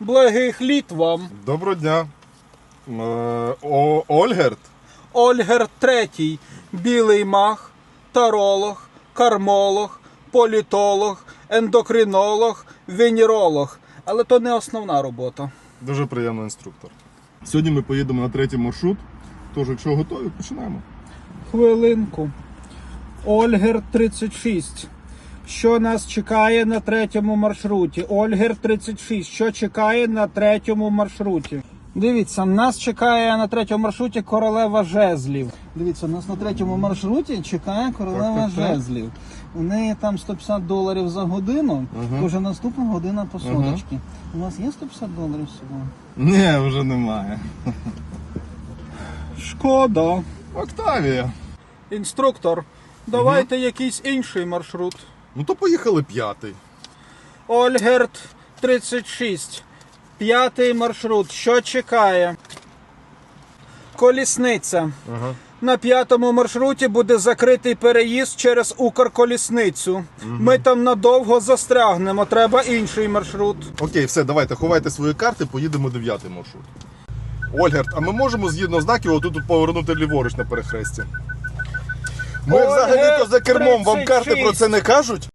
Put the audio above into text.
Благих літ вам. Доброго дня. Е, О, Ольгерт. Ольгер третій, білий мах, таролог, кармолог, політолог, ендокринолог, венеролог. Але то не основна робота. Дуже приємний інструктор. Сьогодні ми поїдемо на третій маршрут. Тож, якщо готові, починаємо. Хвилинку. Ольгер 36. Що нас чекає на третьому маршруті? Ольгер 36. Що чекає на третьому маршруті? Дивіться, нас чекає на третьому маршруті королева жезлів. Дивіться, нас на третьому маршруті чекає королева Так, так, так. жезлів. У неї там 150 доларів за годину, вже наступна година по соточки. У вас є 150 доларів з собою? Ні, вже немає. Шкода. Октавія. Інструктор, давайте якийсь інший маршрут. Ну то поїхали п'ятий. Ольгерт 36. П'ятий маршрут. Що чекає? Колісниця. На п'ятому маршруті буде закритий переїзд через Укрколісницю. Ми там надовго застрягнемо. Треба інший маршрут. Окей, все, давайте, ховайте свої карти, поїдемо дев'ятий маршрут. Ольгерт, а ми можемо згідно знаків отут повернути ліворуч на перехресті? Ми взагалі-то за кермом, вам карти про це не кажуть?